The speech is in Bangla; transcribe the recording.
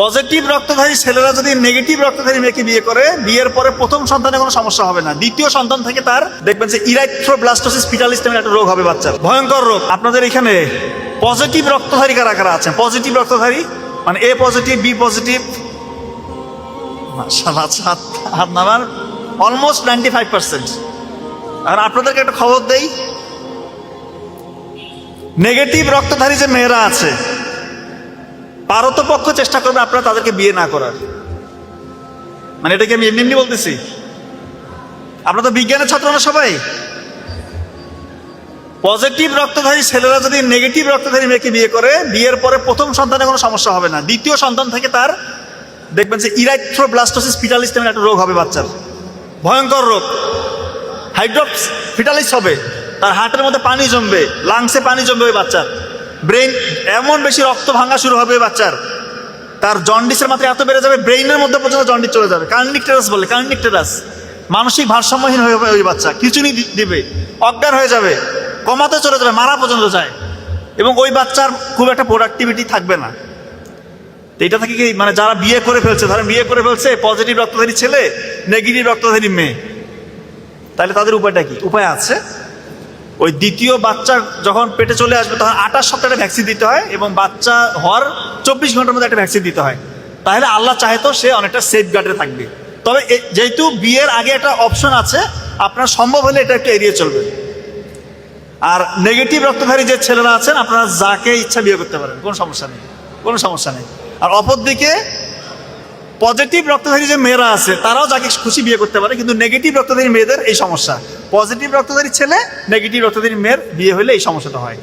পজিটিভ রক্তধারী ছেলেরা যদি নেগেটিভ রক্তধারী মেয়েকে বিয়ে করে, বিয়ের পরে প্রথম সন্তানে কোনো সমস্যা হবে না। দ্বিতীয় সন্তান থেকে তার দেখবেন যে ইরাইথ্রোব্লাস্টোসিস পিটালিস একটা রোগ হবে বাচ্চার। ভয়ঙ্কর রোগ। আপনাদের এখানে পজিটিভ রক্তধারী কারা কারা আছেন? পজিটিভ রক্তধারী? মানে এ পজিটিভ, বি পজিটিভ? হাত হাত অলমোস্ট নাইনটি ফাইভ পার্সেন্ট। আর আপনাদেরকে একটা খবর দেই। নেগেটিভ রক্তধারী যে মেয়েরা আছে পারতপক্ষ চেষ্টা করবে আপনারা তাদেরকে বিয়ে না করার। মানে এটাকে আমি এমনি এমনি বলতেছি। আপনারা তো বিজ্ঞানের ছাত্র না সবাই? পজিটিভ রক্তধারী ছেলেরা যদি নেগেটিভ রক্তধারী মেয়েকে বিয়ে করে, বিয়ের পরে প্রথম সন্তানে কোনো সমস্যা হবে না। দ্বিতীয় সন্তান থেকে তার, দেখবেন যে ইরাইথ্রোব্লাস্টোসিস পিটালিস নামের একটা রোগ হবে বাচ্চার। ভয়ঙ্কর রোগ। হাইড্রোপস ফিটালিস হবে। তার হার্টের মধ্যে পানি জমবে লাংসে পানি জমবে ওই বাচ্চার। ব্রেন এমন বেশি রক্ত ভাঙা শুরু হবে বাচ্চার। তার জন্ডিসের মাত্রা এত বেড়ে যাবে, ব্রেইনের মধ্যে পর্যন্ত জন্ডিস চলে যাবে। কার্নিকটেরাস বলে কার্নিকটেরাস মানসিক ভারসাম্যহীন হয়ে যাবে ওই বাচ্চা দি- দিবে। অজ্ঞান হয়ে যাবে, কমাতে চলে যাবে, মারা পর্যন্ত যায়। এবং ওই বাচ্চার খুব একটা প্রোডাক্টিভিটি থাকবে না। এটা থেকে কি মানে যারা বিয়ে করে ফেলছে, ধরেন বিয়ে করে ফেলছে পজিটিভ রক্তধারী ছেলে নেগেটিভ রক্তধারী মেয়ে। তাহলে তাদের উপায়টা কি? উপায় আছে। ওই দ্বিতীয় বাচ্চা যখন পেটে চলে আসবে, তখন আঠাশ সপ্তাহে ভ্যাকসিন দিতে হয় এবং বাচ্চা হওয়ার চব্বিশ ঘণ্টার মধ্যে একটা ভ্যাকসিন দিতে হয়। তাহলে আল্লাহ চাহে তো সে অনেকটা সেফ গার্ডে থাকবে। তবে যেহেতু বিয়ের আগে একটা অপশন আছে, আপনার সম্ভব হলে এটা একটু এড়িয়ে চলবে আর নেগেটিভ রক্তধারী যে ছেলেরা আছেন, আপনারা যাকে ইচ্ছা বিয়ে করতে পারেন, কোনো সমস্যা নেই। কোনো সমস্যা নেই। আর অপরদিকে পজিটিভ রক্তধারী যে মেয়েরা আছে, তারাও যাকে খুশি বিয়ে করতে পারে, কিন্তু নেগেটিভ রক্তধারী মেয়েদের এই সমস্যা। পজিটিভ রক্তধারী ছেলে নেগেটিভ রক্তধারী মেয়ের বিয়ে হলে এই সমস্যাটা হয়।